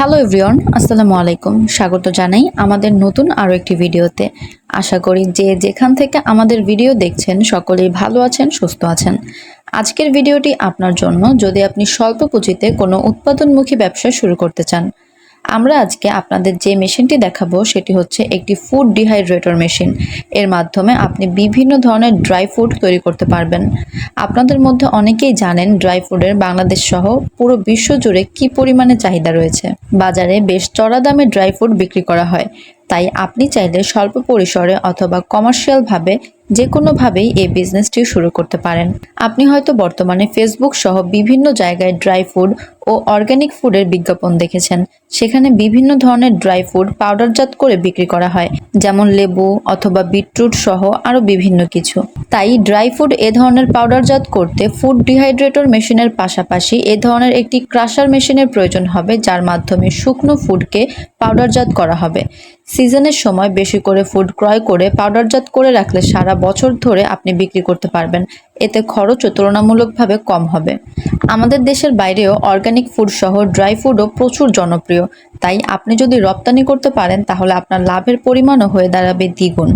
Hello everyone, আসসালামু আলাইকুম। স্বাগত জানাই আমাদের নতুন আরও একটি ভিডিওতে। আশা করি যে যেখান থেকে আমাদের ভিডিও দেখছেন, সকলেই ভালো আছেন, সুস্থ আছেন। আজকের ভিডিওটি আপনার জন্য। যদি আপনি স্বল্প পুঁজিতে কোনো উৎপাদনমুখী ব্যবসা শুরু করতে চান আমরা আজকে আপনাদের যে মেশিনটি দেখাবো, সেটি হচ্ছে একটি ফুড ডিহাইড্রেটর মেশিন এর মাধ্যমে আপনি বিভিন্ন ধরনের ড্রাই ফুড তৈরি করতে পারবেন। আপনাদের মধ্যে অনেকেই জানেন ড্রাই ফুডের বাংলাদেশ সহ পুরো বিশ্ব জুড়ে কি পরিমাণে চাহিদা রয়েছে। বাজারে বেশ চড়া দামে ড্রাই ফুড বিক্রি করা হয়। তাই আপনি চাইলে স্বল্প পরিসরে অথবা কমার্শিয়ালভাবে যে কোনোভাবেই এই বিজনেসটি শুরু করতে পারেন। আপনি হয়তো বর্তমানে ফেসবুক সহ বিভিন্ন জায়গায় ড্রাই ফুড ও অর্গ্যানিক ফুডের বিজ্ঞাপন দেখেছেন। সেখানে বিভিন্ন ধরনের ড্রাই ফুড পাউডারজাত করে বিক্রি করা হয়, যেমন লেবু অথবা বিটরুট সহ আরও বিভিন্ন কিছু। তাই ড্রাই ফুড এ ধরনের পাউডারজাত করতে ফুড ডিহাইড্রেটর মেশিনের পাশাপাশি এ ধরনের একটি ক্রাশার মেশিনের প্রয়োজন হবে, যার মাধ্যমে শুকনো ফুডকে পাউডারজাত করা হবে। সিজনের সময় বেশি করে ফুড ক্রয় করে পাউডারজাত করে রাখলে সারা বছর ধরে আপনি বিক্রি করতে পারবেন। এতে খরচও তুলনামূলকভাবে কম হবে। আমাদের দেশের বাইরেও অর্গানিক ফুড সহ ড্রাই ফুডও প্রচুর জনপ্রিয়। তাই আপনি যদি রপ্তানি করতে পারেন, তাহলে আপনার লাভের পরিমাণও হয়ে দাঁড়াবে দ্বিগুণ।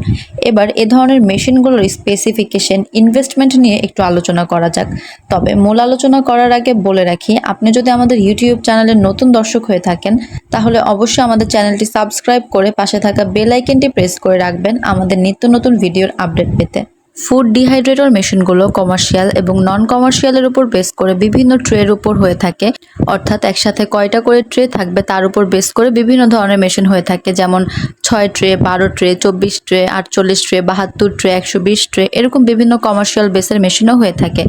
এবার এ ধরনের মেশিনগুলোর স্পেসিফিকেশন ইনভেস্টমেন্ট নিয়ে একটু আলোচনা করা যাক। তবে মূল আলোচনা করার আগে বলে রাখি, আপনি যদি আমাদের ইউটিউব চ্যানেলের নতুন দর্শক হয়ে থাকেন, তাহলে অবশ্যই আমাদের চ্যানেলটি সাবস্ক্রাইব করে পাশে থাকা বেল আইকনটি প্রেস করে রাখবেন। আমাদের নিত্য নতুন ভিডিওর আপডেট পেতে। ফুড ডিহাইড্রেটর মেশিনগুলো কমার্শিয়াল এবং নন কমার্শিয়ালের উপর বেস করে বিভিন্ন ট্রের উপর হয়ে থাকে। অর্থাৎ একসাথে কয়টা করে ট্রে থাকবে তার উপর বেস করে বিভিন্ন ধরনের মেশিন হয়ে থাকে। যেমন ছয় ট্রে বারো ট্রে চব্বিশ ট্রে আটচল্লিশ ট্রে বাহাত্তর ট্রে একশো বিশ ট্রে এরকম বিভিন্ন কমার্শিয়াল বেসের মেশিনও হয়ে থাকে।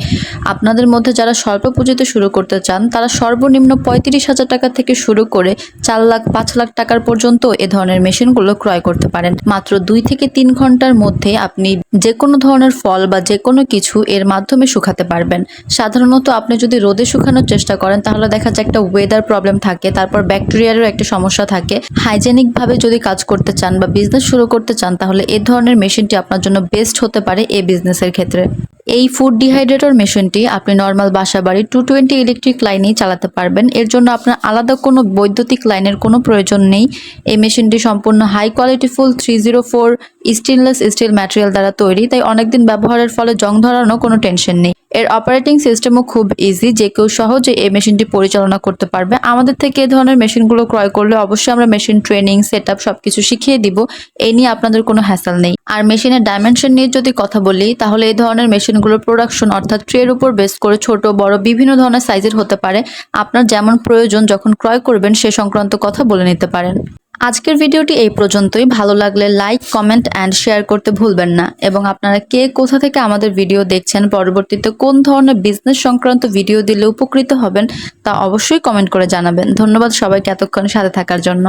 আপনাদের মধ্যে যারা স্বল্প পুঁজিতে শুরু করতে চান, তারা সর্বনিম্ন পঁয়ত্রিশ হাজার টাকা থেকে শুরু করে চার লাখ, পাঁচ লাখ টাকার পর্যন্ত এ ধরনের মেশিনগুলো ক্রয় করতে পারেন। মাত্র দুই থেকে তিন ঘণ্টার মধ্যে আপনি যে কোনো ধরনের ফল বা যে কোনো কিছু এর মাধ্যমে শুকাতে পারবেন। সাধারণত আপনি যদি রোদে শুকানোর চেষ্টা করেন, তাহলে দেখা যায় একটা ওয়েদার প্রবলেম থাকে, তারপর ব্যাকটেরিয়ারও একটা সমস্যা থাকে। হাইজেনিকভাবে যদি কাজ করতে চান বা বিজনেস শুরু করতে চান, তাহলে এ ধরনের মেশিনটি আপনার জন্য বেস্ট হতে পারে এই বিজনেসের ক্ষেত্রে। এই ফুড ডিহাইড্রেটর মেশিনটি আপনি নর্মাল বাসা বাড়ি টু টোয়েন্টি ইলেকট্রিক লাইনেই চালাতে পারবেন। এর জন্য আপনার আলাদা কোনো বৈদ্যুতিক লাইনের কোনো প্রয়োজন নেই। এই মেশিনটি সম্পূর্ণ high quality full three zero four stainless steel material দ্বারা তৈরি, তাই অনেকদিন ব্যবহারের ফলে জং ধরানো কোনো টেনশন নেই। এর অপারেটিং সিস্টেমও খুব ইজি যে কেউ সহজে এই মেশিনটি পরিচালনা করতে পারবে। আমাদের থেকে এই ধরনের মেশিনগুলো ক্রয় করলে অবশ্যই আমরা মেশিন ট্রেনিং সেট আপ সবকিছু শিখিয়ে দিব। এই নিয়ে আপনাদের কোনো হ্যাসেল নেই। আর মেশিনের ডাইমেনশন নিয়ে যদি কথা বলি, তাহলে এই ধরনের মেশিনগুলোর প্রোডাকশন অর্থাৎ ট্রের উপর বেস করে ছোট, বড় বিভিন্ন ধরনের সাইজের হতে পারে। আপনার যেমন প্রয়োজন যখন ক্রয় করবেন, সে সংক্রান্ত কথা বলে নিতে পারেন। আজকের ভিডিওটি এই পর্যন্তই। ভালো লাগলে লাইক, কমেন্ট অ্যান্ড শেয়ার করতে ভুলবেন না। এবং আপনারা কে কোথা থেকে আমাদের ভিডিও দেখছেন, পরবর্তীতে কোন ধরনের বিজনেস সংক্রান্ত ভিডিও দিলে উপকৃত হবেন তা অবশ্যই কমেন্ট করে জানাবেন। ধন্যবাদ সবাইকে এতক্ষণ সাথে থাকার জন্য।